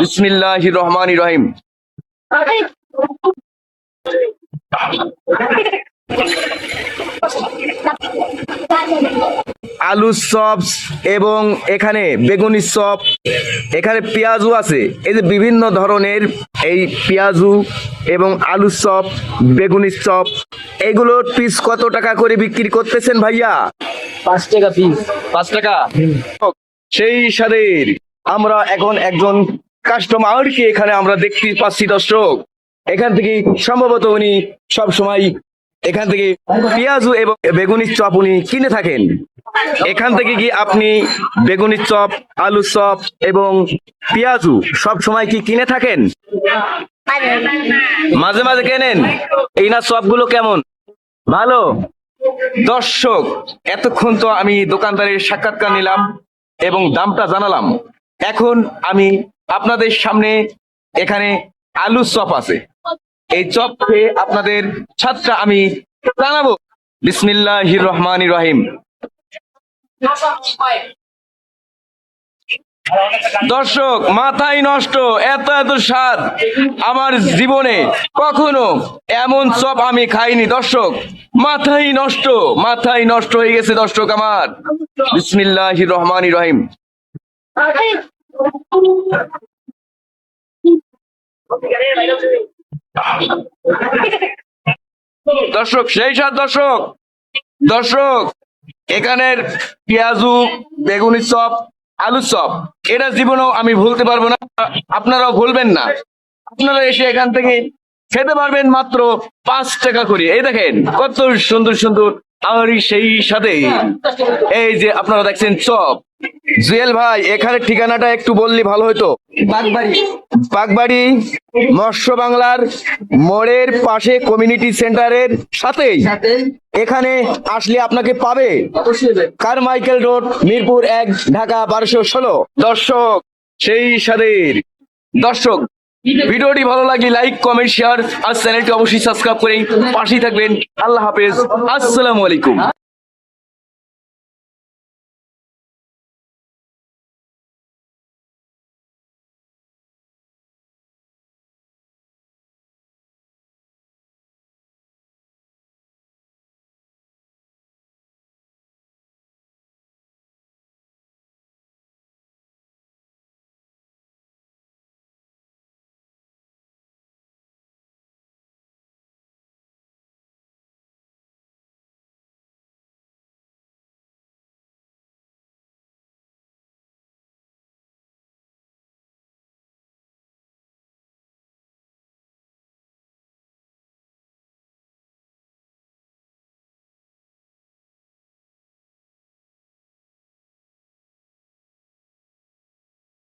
বিসমিল্লাহ রহমান রহিম। আলু চপ এবং এখানে বেগুনি চপ এখানে পেঁয়াজু আছে। এই যে বিভিন্ন ধরনের এই পেঁয়াজু এবং আলু চপ বেগুনি চপ এগুলোর পিস কত টাকা করে বিক্রি করতেছেন ভাইয়া? পাঁচ টাকা পিস পাঁচ টাকা। সেই সাদের আমরা এখন একজন কাস্টমারকে এখানে আমরা দেখতে পাচ্ছি, দর্শক। এখান থেকে সম্ভবত উনি সব সময় এখান থেকে পেঁয়াজু এবং বেগুনির চপ উনি কিনে থাকেন। এখান থেকে কি আপনি বেগুনি চপ, আলু চপ এবং পেঁয়াজু সব সময় কি কিনে থাকেন? মাঝে মাঝে কেনেন? এই না চপগুলো কেমন? ভালো? দর্শক, এতক্ষণ তো আমি দোকানদারের সাক্ষাৎকার নিলাম এবং দামটা জানালাম। এখন আমি আপনাদের সামনে এখানে আলু চপ আছে। এই চপ খেয়ে আপনাদের ছাদটা আমি জানাব। বিসমিল্লাহ রহমান রহিম। দর্শক, মাথায় নষ্ট, এত এত স্বাদ। আমার জীবনে কখনো এমন চপ আমি খাইনি। দর্শক, মাথায় নষ্ট মাথায় নষ্ট হয়ে গেছে দর্শক আমার। বিসমিল্লাহ রহমান রহিম। দর্শক, সেই সাত দর্শক দর্শক, এখানের পেঁয়াজু, বেগুনি চপ, আলু চপ, এটা জীবনেও আমি ভুলতে পারব না, আপনারাও ভুলবেন না। আপনারা এসে এখান থেকে খেতে পারবেন মাত্র পাঁচ টাকা করে। এই দেখেন, কত সুন্দর সুন্দর আর সেই সাথে। এই যে আপনারা দেখছেন চপ। জুয়েল ভাই এখানে ঠিকানাটা একটু বললি ভালো হতো বাগবাড়ি। বাগবাড়ি মৎস্য বাংলার মোড়ের পাশে কমিউনিটি সেন্টারের সাথেই। সাথে এখানে আসলে আপনাকে পাবে দেবে। কারমাইকেল রোড মিরপুর এক ঢাকা বারোশো ষোলো। দর্শক সেই সাদের দর্শক ভিডিওটি ভালো লাগলে লাইক কমেন্ট শেয়ার আর চ্যানেলটি অবশ্যই সাবস্ক্রাইব করে পাশেই থাকবেন। আল্লাহ হাফেজ। আসসালামু আলাইকুম।